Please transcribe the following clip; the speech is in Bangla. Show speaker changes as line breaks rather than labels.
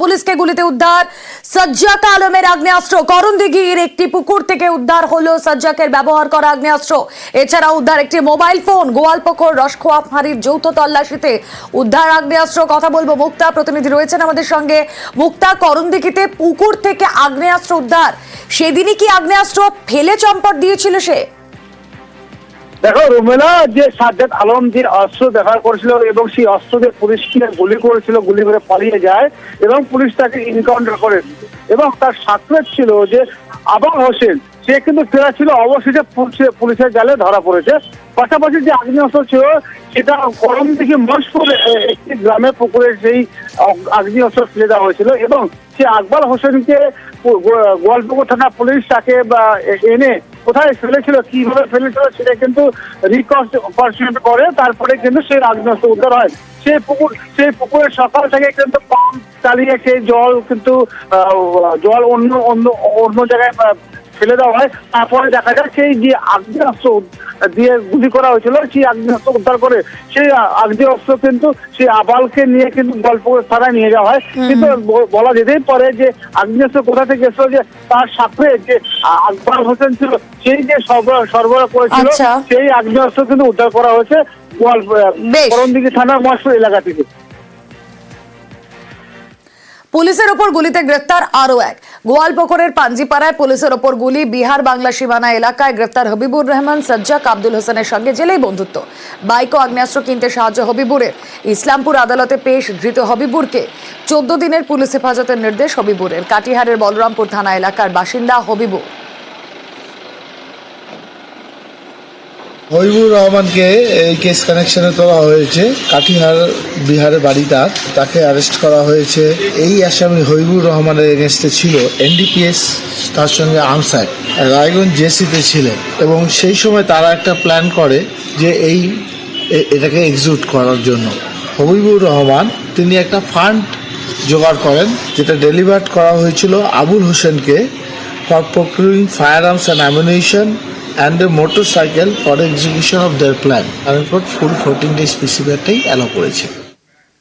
পুলিশকে গুলিতে উদ্ধার। সাজ্জাক আলমের আগ্নেয়াস্ত্র। করণদিঘির একটি পুকুর থেকে উদ্ধার হলো সাজ্জাকের ব্যবহার করা আগ্নেয়াস্ত্র। এছাড়া উদ্ধার একটি মোবাইল ফোন গোয়ালপুকুর রসকোয়া ফাঁড়ির যৌথ তল্লাশিতে উদ্ধার আগ্নেয়াস্ত্র। কথা বলব মুক্তা, প্রতিনিধি রয়েছেন আমাদের সঙ্গে। মুক্তা, করণদিঘিতে পুকুর থেকে আগ্নেয়াস্ত্র উদ্ধার। সেদিনই কি আগ্নেয়াস্ত্র ফেলে চম্পট দিয়েছিল সে?
দেখো, রুমেলা যে সাজ্জাদ আলম যে অস্ত্র ব্যবহার করেছিল এবং সেই অস্ত্র দিয়ে পুলিশকে গুলি করেছিল, গুলি করে পালিয়ে যায় এবং পুলিশ তাকে ইনকাউন্টার করে। এবং তার সাক্ষাৎ ছিল যে আবার হোসেন, সে কিন্তু ফেরা ছিল, অবশেষে পুলিশে- পুলিশের জালে ধরা পড়েছে। পাশাপাশি যে আগ্নেয়াস্ত্র ছিল, সেটা গরম থেকে মশপুরে একটি গ্রামের পুকুরে সেই আগ্নেয়াস্ত্র ফেলে দেওয়া হয়েছিল এবং সে আকবর হোসেনকে গোয়ালপুকুর থানা পুলিশ তাকে এনে কোথায় ফেলেছিল, কীভাবে ফেলেছিল সেটা কিন্তু রিকনস্ট্রাকশন করে, তারপরে কিন্তু সেই রাজনষ্ট উদ্ধার হয়। সেই পুকুর সেই পুকুরের সকাল থেকে কিন্তু পাম্প চালিয়ে সেই জল কিন্তু জল অন্য অন্য অন্য জায়গায় ফেলে দেওয়া হয় তারপরে দেখা যায় সেই যে আগ্নেয়াস্ত্র দিয়ে গুলি করা হয়েছিল সেই আগ্নেয়াস্ত্র উদ্ধার করে সেই আগ্নেয়াস্ত্র কিন্তু সেই আবালকে নিয়ে কিন্তু গল্প থানায় নিয়ে যাওয়া হয় কিন্তু বলা যেতেই পারে যে আগ্নেয়াস্ত্র কোথা থেকে এসেছিল যে তার সাথে যে আকবর হোসেন ছিল সেই যে সরবরাহ সরবরাহ করেছিল
আচ্ছা।
সেই আগ্নেয়াস্ত্র কিন্তু উদ্ধার করা হয়েছে। করণদিঘি থানার মশপুর এলাকা থেকে
পুলিশের ওপর গুলিতে গ্রেফতার আরও এক। গোয়ালপকরের পাঞ্জিপাড়ায় পুলিশের ওপর গুলি, বিহার বাংলা সীমানা এলাকায় গ্রেফতার হবিবুর রহমান সজ্জাক আব্দুল হোসেনের সঙ্গে জেলেই বন্ধুত্ব। বাইক ও আগ্নেয়াস্ত্র কিনতে সাহায্য হবিবুরের। ইসলামপুর আদালতে পেশ ধৃত হবিবুরকে। চোদ্দ দিনের পুলিশ হেফাজতের নির্দেশ হবিবুরের। কাটিহারের বলরামপুর থানা এলাকার বাসিন্দা হবিবুর।
হবিবুর রহমানকে এই কেস কানেকশনে তোলা হয়েছে। কাটিহার বিহারের বাড়ি তার তাকে অ্যারেস্ট করা হয়েছে। এই আসামি হবিবুর রহমানের এগেনস্টে ছিল এনডিপিএস তার সঙ্গে আনসার রায়গঞ্জ জেসিতে ছিলেন এবং সেই সময় তারা একটা প্ল্যান করে যে এই এটাকে এক্সিকিউট করার জন্য। হবিবুর রহমান, তিনি একটা ফান্ড জোগাড় করেন, যেটা ডেলিভার্ড করা হয়েছিল আবুল হোসেনকে। For procuring firearms and ammunition and a motorcycle for execution of their plan. কারণ ফুল ফোরটিন ডেজ পিসিবিআরটাই অ্যালাউ করেছে